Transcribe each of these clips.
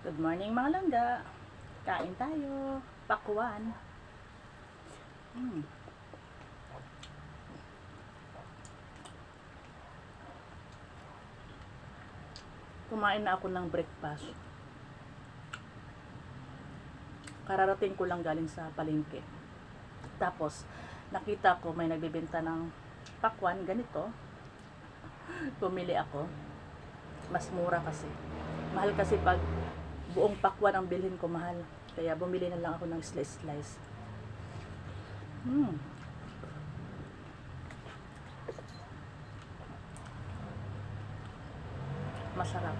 Good morning mga langga. Kain tayo. Pakwan. Mm. Kumain na ako ng breakfast. Kararating ko lang galing sa palengke. Tapos, nakita ko may nagbebenta ng pakwan, ganito. Pumili ako. Mas mura kasi. Mahal kasi pag buong pakwan ang bilhin ko mahal. Kaya bumili na lang ako ng slice-slice. Hmm. Masarap.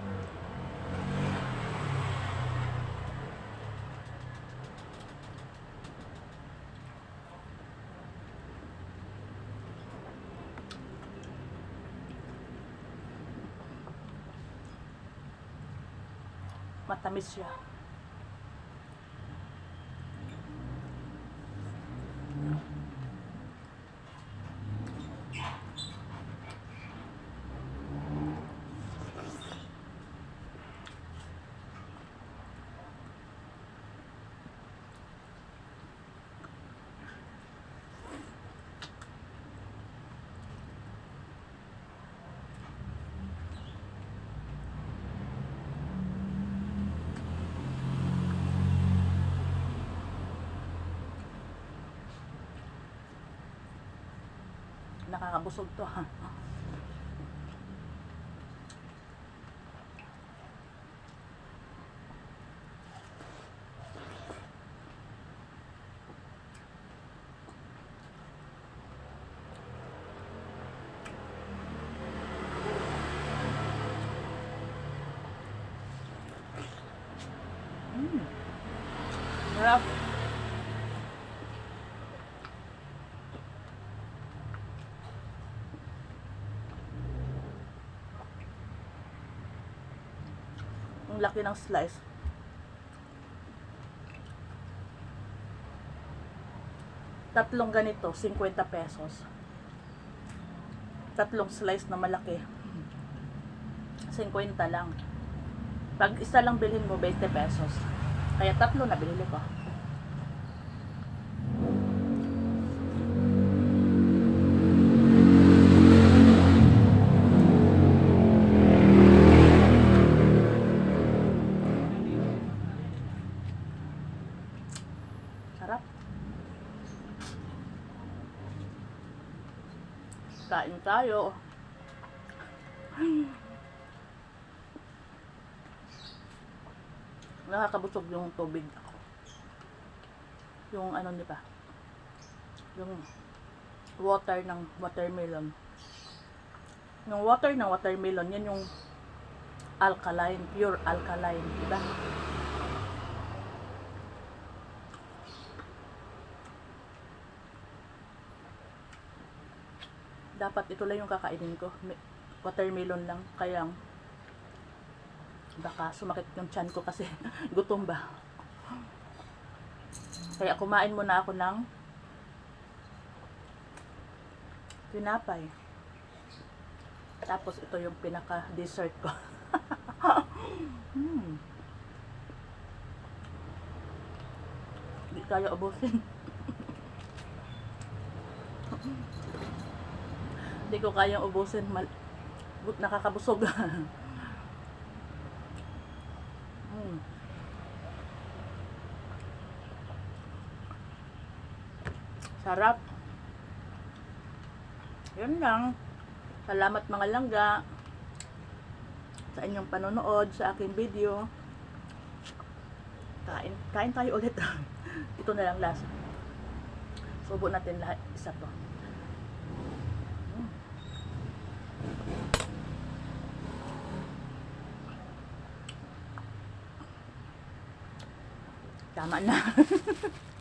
Matamis siya. Nakakabusog to ha. Mm. Sarap. Laki ng slice. Tatlong ganito, 50 pesos. Tatlong slice na malaki. 50 lang. Pag isa lang bilhin mo, 20 pesos. Kaya tatlo na binili ko. Sarap. Kain tayo. Nakakabusog yung tubig. Yung ano di ba? Yung water ng watermelon. Yung water ng watermelon, yan yung alkaline, pure alkaline, di ba? Dapat ito lang yung kakainin ko. Me- Watermelon lang. Kaya baka sumakit yung tiyan ko kasi gutom ba. Kaya kumain muna ako ng tinapay. Tapos ito yung pinaka dessert ko. hmm. Hindi kaya ubusin. Hindi ko kayang ubusin. Mal nakakabusog. mm. Sarap. Yun lang. Salamat mga langga sa inyong panonood sa aking video. Kain, kain tayo ulit. Ito na lang last. Subo natin lahat isa to. Mm. Tama na.